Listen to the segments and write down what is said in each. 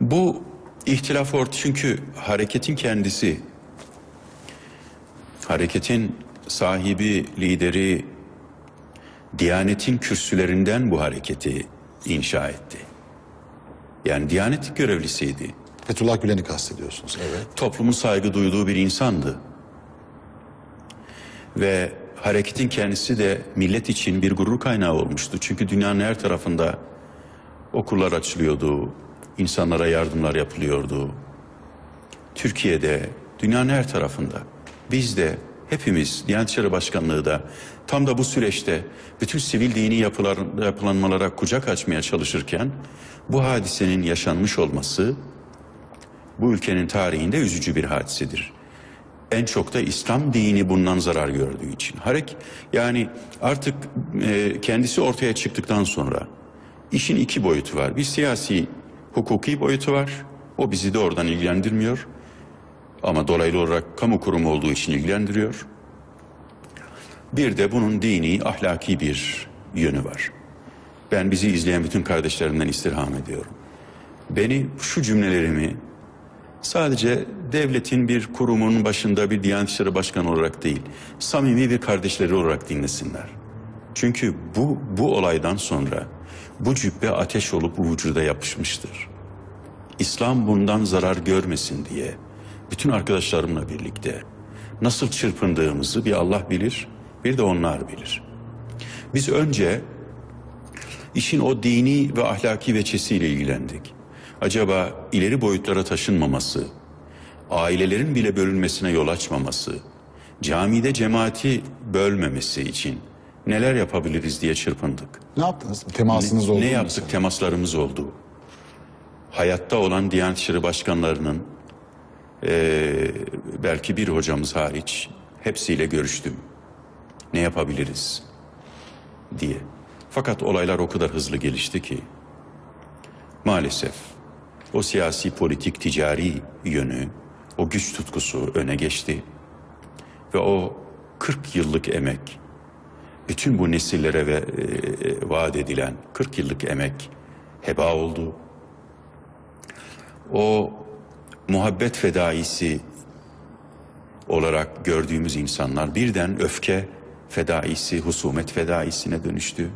Bu ihtilaf orta çünkü hareketin kendisi, hareketin sahibi, lideri, Diyanetin kürsülerinden bu hareketi inşa etti. Yani Diyanet görevlisiydi. Fethullah Gülen'i kastediyorsunuz. Evet. Toplumun saygı duyduğu bir insandı. Ve hareketin kendisi de millet için bir gurur kaynağı olmuştu. Çünkü dünyanın her tarafında okullar açılıyordu, insanlara yardımlar yapılıyordu. Türkiye'de, dünyanın her tarafında. Biz de hepimiz Diyanet İşleri Başkanlığı da tam da bu süreçte bütün sivil dini yapılar, yapılanmalara kucak açmaya çalışırken bu hadisenin yaşanmış olması bu ülkenin tarihinde üzücü bir hadisedir. En çok da İslam dini bundan zarar gördüğü için. Harek yani artık e, kendisi ortaya çıktıktan sonra işin iki boyutu var. Bir siyasi hukuki boyutu var. O bizi de oradan ilgilendirmiyor. Ama dolaylı olarak kamu kurumu olduğu için ilgilendiriyor. Bir de bunun dini, ahlaki bir yönü var. Ben bizi izleyen bütün kardeşlerimden istirham ediyorum. Beni şu cümlelerimi sadece devletin bir kurumun başında bir Diyanet İşleri Başkanı olarak değil, samimi bir kardeşleri olarak dinlesinler. Çünkü bu, bu olaydan sonra bu cübbe ateş olup vücuda yapışmıştır. İslam bundan zarar görmesin diye bütün arkadaşlarımla birlikte nasıl çırpındığımızı bir Allah bilir, bir de onlar bilir. Biz önce işin o dini ve ahlaki veçesiyle ilgilendik. Acaba ileri boyutlara taşınmaması, ailelerin bile bölünmesine yol açmaması, camide cemaati bölmemesi için neler yapabiliriz diye çırpındık. Ne yaptınız? Temasınız oldu Ne yaptık? mesela? Temaslarımız oldu. Hayatta olan Diyanet İşleri Başkanlarının eee, belki bir hocamız hariç hepsiyle görüştüm. Ne yapabiliriz diye. Fakat olaylar o kadar hızlı gelişti ki maalesef o siyasi, politik, ticari yönü, o güç tutkusu öne geçti. Ve o 40 yıllık emek, bütün bu nesillere ve e, vaat edilen 40 yıllık emek heba oldu. O muhabbet fedaisi olarak gördüğümüz insanlar birden öfke fedaisi, husumet fedaisine dönüştü.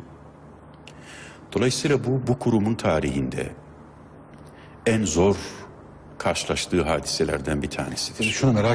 Dolayısıyla bu, bu kurumun tarihinde en zor karşılaştığı hadiselerden bir tanesidir. Şunu merak